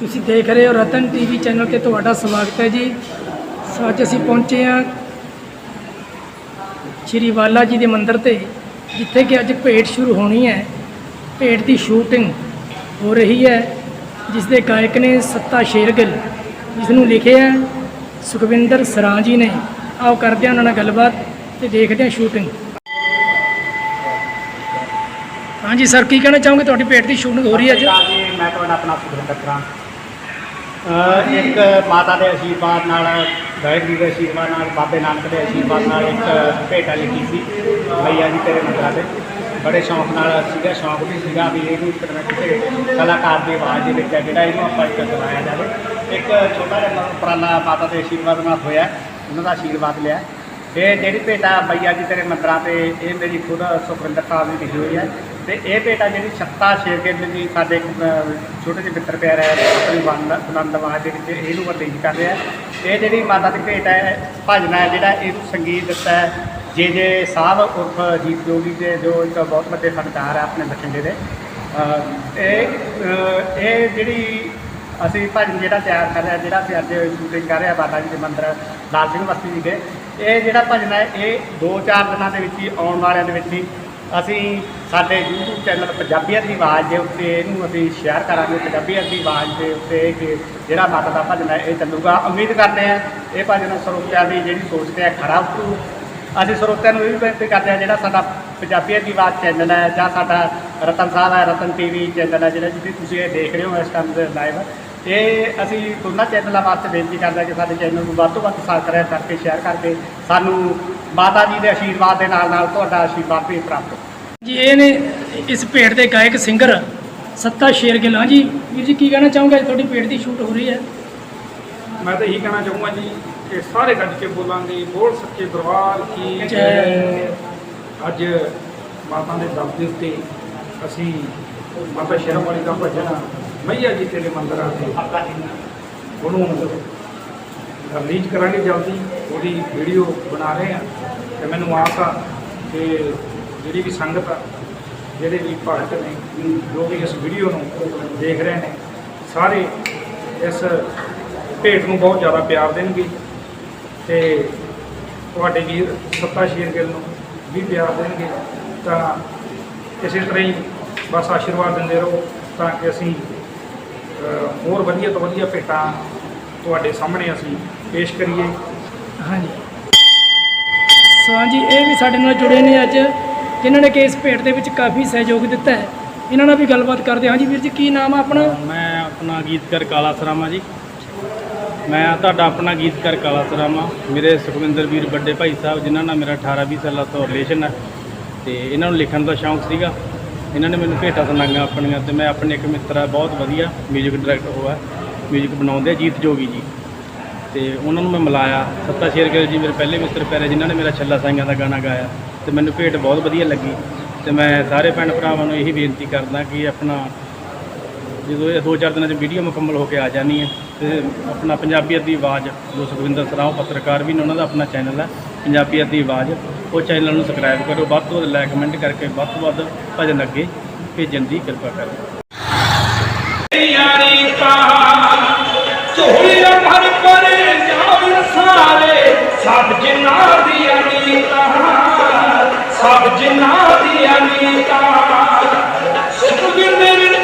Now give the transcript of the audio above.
ਤੁਸੀਂ ਦੇਖ ਰਹੇ ਹੋ ਰਤਨ ਟੀਵੀ ਚੈਨਲ ਤੇ ਤੁਹਾਡਾ ਸਵਾਗਤ ਹੈ ਜੀ। ਅੱਜ ਅਸੀਂ ਪਹੁੰਚੇ ਹਾਂ ਸ਼੍ਰੀ ਵਾਲਾ ਜੀ ਦੇ ਮੰਦਿਰ ਤੇ, ਜਿੱਥੇ ਕਿ ਅੱਜ ਭੇਟ ਸ਼ੁਰੂ ਹੋਣੀ ਹੈ। ਭੇਟ ਦੀ ਸ਼ੂਟਿੰਗ ਹੋ ਰਹੀ ਹੈ, ਜਿਸ ਦੇ ਗਾਇਕ ਨੇ ਸੱਤਾ ਸ਼ੇਰਗਿਲ ਜਿਸ ਨੂੰ ਲਿਖਿਆ ਹੈ ਸੁਖਵਿੰਦਰ ਸਰਾਂ ਜੀ ਨੇ। ਆਓ ਕਰਦੇ ਹਾਂ ਉਹਨਾਂ ਨਾਲ ਗੱਲਬਾਤ ਤੇ ਦੇਖਦੇ ਹਾਂ ਸ਼ੂਟਿੰਗ ਹਾਂਜੀ, ਸਰ, ਕੀ ਕਹਿਣਾ ਚਾਹੋਗੇ? ਤੁਹਾਡੀ ਭੇਟ ਦੀ ਸ਼ੂਟਿੰਗ ਹੋ ਰਹੀ ਹੈ ਅੱਜ? ਜੀ, ਮੈਂ ਤੁਹਾਡਾ ਆਪਣਾ ਸੁਖਵਿੰਦਰ ਕਰਾਂ ਇੱਕ ਮਾਤਾ ਦੇ ਆਸ਼ੀਰਵਾਦ ਨਾਲ, ਵਾਹਿਗੁਰੂ ਦੇ ਆਸ਼ੀਰਵਾਦ ਨਾਲ, ਬਾਬੇ ਨਾਨਕ ਦੇ ਆਸ਼ੀਰਵਾਦ ਨਾਲ ਇੱਕ ਭੇਟਾ ਲਿਖੀ ਸੀ ਮਈਆ ਜੀ ਤੇਰੇ ਮੰਦਰਾਂ ਤੇ। ਬੜੇ ਸ਼ੌਂਕ ਨਾਲ ਸੀਗਾ, ਸ਼ੌਂਕ ਵੀ ਸੀਗਾ ਵੀ ਇਹਨੂੰ ਕਿਤੇ ਨਾ ਕਿਤੇ ਕਲਾਕਾਰ ਦੀ ਆਵਾਜ਼ ਦੇ ਵਿੱਚ ਹੈ, ਜਿਹੜਾ ਇਹਨੂੰ ਆਪਾਂ ਇੱਕ ਦਵਾਇਆ ਜਾਵੇ। ਇੱਕ ਛੋਟਾ ਜਿਹਾ ਉਪਰਾਲਾ ਮਾਤਾ ਦੇ ਆਸ਼ੀਰਵਾਦ ਨਾਲ ਹੋਇਆ, ਉਹਨਾਂ ਦਾ ਆਸ਼ੀਰਵਾਦ ਲਿਆ। ਇਹ ਜਿਹੜੀ ਭੇਟਾ ਮਈਆ ਜੀ ਤੇਰੇ ਮੰਦਰਾਂ ਤੇ, ਇਹ ਮੇਰੀ ਖੁਦ ਸੁਖਵਿੰਦਰ ਸਾਹਿਬ ਦੀ ਲਿਖੀ ਹੋਈ ਹੈ। ਤੇ ਇਹ ਭੇਟਾ ਜਿਹੜੀ ਛੱਤਾ ਸ਼ੇਰਗਿੱਲ ਜੀ ਸਾਡੇ ਇੱਕ, ਅਹ, ਛੋਟੇ ਜਿਹੇ ਮਿੱਤਰ ਪਿਆਰ ਹੈ ਆਪਣੀ ਬੰਦ ਬੁਲੰਦਵਾਜ ਦੇ ਵਿੱਚ ਇਹਨੂੰ ਰਿਲੀਜ਼ ਕਰ ਰਿਹਾ ਇਹ ਜਿਹੜੀ ਮਾਤਾ ਦੀ ਭੇਟ ਹੈ ਭਜਨ ਹੈ ਜਿਹੜਾ ਇਹਨੂੰ ਸੰਗੀਤ ਦਿੱਤਾ ਹੈ। ਜੇ ਜੇ ਸਾਹਿਬ ਉਰਫ ਜੀਤ ਜੋਗੀ ਦੇ ਜੋ ਇੱਕ ਬਹੁਤ ਵੱਡੇ ਫਨਕਾਰ ਹੈ ਆਪਣੇ ਬਠਿੰਡੇ ਦੇ ਅਹ, ਇਹ ਅਹ, ਇਹ ਜਿਹੜੀ ਅਸੀਂ ਭਜਨ ਜਿਹੜਾ ਤਿਆਰ ਕਰ ਰਿਹਾ ਜਿਹੜਾ ਅਸੀਂ ਅੱਜ ਸ਼ੂਟਿੰਗ ਕਰ ਰਿਹਾ ਬਾਬਾ ਜੀ ਦੇ ਮੰਦਰ ਲਾਲ ਸਿੰਘ ਬਸਤੀ ਵਿਖੇ ਇਹ ਜਿਹੜਾ ਭਜਨ ਹੈ ਇਹ 2-4 ਦਿਨਾਂ ਦੇ ਵਿੱਚ ਹੀ ਆਉਣ ਵਾਲਿਆਂ ਦੇ ਵਿੱਚ ਹੀ ਅਸੀਂ ਸਾਡੇ YouTube ਚੈਨਲ ਪੰਜਾਬੀਅਤ ਦੀ ਆਵਾਜ਼ ਦੇ ਉੱਤੇ ਇਹਨੂੰ ਅਸੀਂ ਸ਼ੇਅਰ ਕਰਾਂਗੇ ਪੰਜਾਬੀਅਤ ਦੀ ਆਵਾਜ਼ ਦੇ ਉੱਤੇ ਕਿ ਜਿਹੜਾ ਮਾਤਾ ਦਾ ਭਜਨ ਹੈ, ਇਹ ਚੱਲੂਗਾ। ਉਮੀਦ ਕਰਦੇ ਹਾਂ ਇਹ ਭਜਨ ਸਰੋਤਿਆਂ ਦੀ ਜਿਹੜੀ ਸੋਚਦੇ ਆ ਖਰਾ ਉਤਰੂ। ਅਸੀਂ ਸਰੋਤਿਆਂ ਨੂੰ ਇਹ ਵੀ ਬੇਨਤੀ ਕਰਦੇ ਹਾਂ, ਜਿਹੜਾ ਸਾਡਾ ਪੰਜਾਬੀਅਤ ਦੀ ਆਵਾਜ਼ ਚੈਨਲ ਹੈ ਜਾਂ ਸਾਡਾ ਰਤਨ ਸਾਹਿਬ ਹੈ, ਰਤਨ ਟੀਵੀ ਚੈਨਲ ਹੈ, ਜਿਹੜਾ ਜਿਹਦੀ ਤੁਸੀਂ ਇਹ ਦੇਖ ਰਹੇ ਹੋ ਇਸ ਟਾਈਮ ਦੇ ਲਾਈਵ ਇਹ ਅਸੀਂ ਦੋਨਾਂ ਚੈਨਲਾਂ ਵਾਸਤੇ ਬੇਨਤੀ ਕਰਦੇ ਹਾਂ ਕਿ ਸਾਡੇ ਚੈਨਲ ਨੂੰ ਵੱਧ ਤੋਂ ਵੱਧ ਸਬਸਕ੍ਰਾਈਬ ਕਰਕੇ ਸ਼ੇਅਰ ਕਰਕੇ ਸਾਨੂੰ ਮਾਤਾ ਜੀ ਦੇ ਆਸ਼ੀਰਵਾਦ ਦੇ ਨਾਲ ਨਾਲ ਤੁਹਾਡਾ ਆਸ਼ੀਰਵਾਦ ਵੀ ਪ੍ਰਾਪਤ ਜੀ ਇਹ ਨੇ ਇਸ ਭੇਟ ਦੇ ਗਾਇਕ ਸਿੰਗਰ ਸੱਤਾ ਸ਼ੇਰਗਿੱਲ ਹਾਂ ਜੀ ਵੀਰ ਜੀ ਕੀ ਕਹਿਣਾ ਚਾਹੋਗੇ? ਅੱਜ ਤੁਹਾਡੀ ਭੇਟ ਦੀ ਸ਼ੂਟ ਹੋ ਰਹੀ ਹੈ। ਮੈਂ ਤਾਂ ਇਹੀ ਕਹਿਣਾ ਚਾਹੂੰਗਾ ਜੀ ਕਿ ਸਾਰੇ ਗੱਜ ਕੇ ਬੋਲਾਂਗੇ। ਬੋਲ ਸੱਚੇ ਦਰਬਾਰ ਕੀ ਜੈ। ਅੱਜ ਮਾਤਾ ਦੇ ਦਰ ਦੇ ਉੱਤੇ ਅਸੀਂ ਮਾਤਾ ਸ਼ਰਮ ਵਾਲੀ ਦਾ ਭਜਨ ਮਈਆ ਜੀ ਤੇਰੇ ਮੰਦਰ ਕੇ ਉਹਨੂੰ ਰਿਲੀਜ਼ ਕਰਾਂਗੇ ਜਲਦੀ ਉਹਦੀ ਵੀਡੀਓ ਬਣਾ ਰਹੇ ਆ। ਤੇ ਮੈਨੂੰ ਆਸ ਆ ਕਿ ਜਿਹੜੀ ਵੀ ਸੰਗਤ ਆ, ਜਿਹੜੇ ਵੀ ਭਗਤ ਨੇ, ਜੋ ਵੀ ਇਸ ਵੀਡੀਓ ਨੂੰ ਦੇਖ ਰਹੇ ਨੇ, ਸਾਰੇ ਇਸ ਭੇਟ ਨੂੰ ਬਹੁਤ ਜ਼ਿਆਦਾ ਪਿਆਰ ਦੇਣਗੇ। ਤੇ ਤੁਹਾਡੇ ਵੀਰ ਸੱਤਾ ਸ਼ੇਰਗਿੱਲ ਨੂੰ ਵੀ ਪਿਆਰ ਦੇਣਗੇ। ਤਾਂ ਇਸੇ ਤਰ੍ਹਾਂ ਹੀ ਬਸ ਆਸ਼ੀਰਵਾਦ ਦਿੰਦੇ ਰਹੋ ਤਾਂ ਕਿ ਅਸੀਂ ਹੋਰ ਵਧੀਆ ਤੋਂ ਵਧੀਆ ਭੇਟਾਂ ਤੁਹਾਡੇ ਸਾਹਮਣੇ ਅਸੀਂ ਪੇਸ਼ ਕਰੀਏ ਹਾਂਜੀ ਸੋ ਹਾਂਜੀ ਇਹ ਵੀ ਸਾਡੇ ਨਾਲ ਜੁੜੇ ਨੇ ਅੱਜ ਜਿਨ੍ਹਾਂ ਨੇ ਕਿ ਇਸ ਭੇਟ ਦੇ ਵਿੱਚ ਕਾਫੀ ਸਹਿਯੋਗ ਦਿੱਤਾ ਹੈ ਇਹਨਾਂ ਨਾਲ ਵੀ ਗੱਲਬਾਤ ਕਰਦੇ ਹਾਂ ਹਾਂਜੀ ਵੀਰ ਜੀ ਕੀ ਨਾਮ ਆ ਆਪਣਾ ਮੈਂ ਆਪਣਾ ਗੀਤਕਾਰ ਕਾਲਾ ਸਰਾਮਾ ਜੀ ਮੈਂ ਤੁਹਾਡਾ ਆਪਣਾ ਗੀਤਕਾਰ ਕਾਲਾ ਸਰਾਮਾ ਮੇਰੇ ਸੁਖਵਿੰਦਰ ਵੀਰ ਵੱਡੇ ਭਾਈ ਸਾਹਿਬ ਜਿਨ੍ਹਾਂ ਨਾਲ ਮੇਰਾ 18 20 ਸਾਲਾਂ ਤੋਂ ਰਿਲੇਸ਼ਨ ਹੈ ਤੇ ਇਹਨਾਂ ਨੂੰ ਲਿਖਣ ਦਾ ਸ਼ੌਂਕ ਸੀਗਾ ਇਹਨਾਂ ਨੇ ਮੈਨੂੰ ਭੇਟਾਂ ਸੁਣਾਈਆਂ ਆਪਣੀਆਂ ਤੇ ਮੈਂ ਆਪਣੇ ਇੱਕ ਮਿੱਤਰ ਆ ਬਹੁਤ ਵਧੀਆ 뮤직 ਡਾਇਰੈਕਟਰ ਹੋਇਆ 뮤직 ਬਣਾਉਂਦੇ ਆ, ਜੀਤ ਜੋਗੀ ਜੀ ਤੇ ਉਹਨਾਂ ਨੂੰ ਮੈਂ ਮਿਲਾਇਆ। ਸੱਤਾ ਸ਼ੇਰਗਿੱਲ ਜੀ ਮੇਰੇ ਪਹਿਲੇ ਮਿੱਤਰ ਪਿਆਰੇ ਜਿਨ੍ਹਾਂ ਨੇ ਮੇਰਾ ਛੱਲਾ ਸਾਈਆਂ ਦਾ ਗਾਣਾ ਗਾਇਆ। ਤੇ ਮੈਨੂੰ ਭੇਟ ਬਹੁਤ ਵਧੀਆ ਲੱਗੀ। ਤੇ ਮੈਂ ਸਾਰੇ ਭੈਣ ਭਰਾਵਾਂ ਨੂੰ ਇਹੀ ਬੇਨਤੀ ਕਰਦਾ ਕਿ ਆਪਣਾ ਜਦੋਂ ਇਹ ਦੋ ਚਾਰ ਦਿਨਾਂ 'ਚ ਵੀਡੀਓ ਮੁਕੰਮਲ ਹੋ ਕੇ ਆ ਜਾਣੀ ਹੈ, ਤੇ ਆਪਣਾ ਪੰਜਾਬੀਅਤ ਦੀ ਆਵਾਜ਼, ਜੋ ਸੁਖਵਿੰਦਰ ਸਰਾਓ ਪੱਤਰਕਾਰ ਵੀ ਨੇ, ਉਹਨਾਂ ਦਾ ਆਪਣਾ ਚੈਨਲ ਹੈ, ਪੰਜਾਬੀਅਤ ਦੀ ਆਵਾਜ਼। ਉਹ ਚੈਨਲ ਨੂੰ ਸਬਸਕ੍ਰਾਈਬ ਕਰੋ। ਵੱਧ ਤੋਂ ਵੱਧ ਲਾਈਕ ਕਮੈਂਟ ਕਰਕੇ ਵੱਧ ਤੋਂ ਵੱਧ ਭਜਨ ਅੱਗੇ ਭੇਜਣ ਦੀ ਕਿਰਪਾ ਕਰੋ। নাতি আমি তার সুদিনের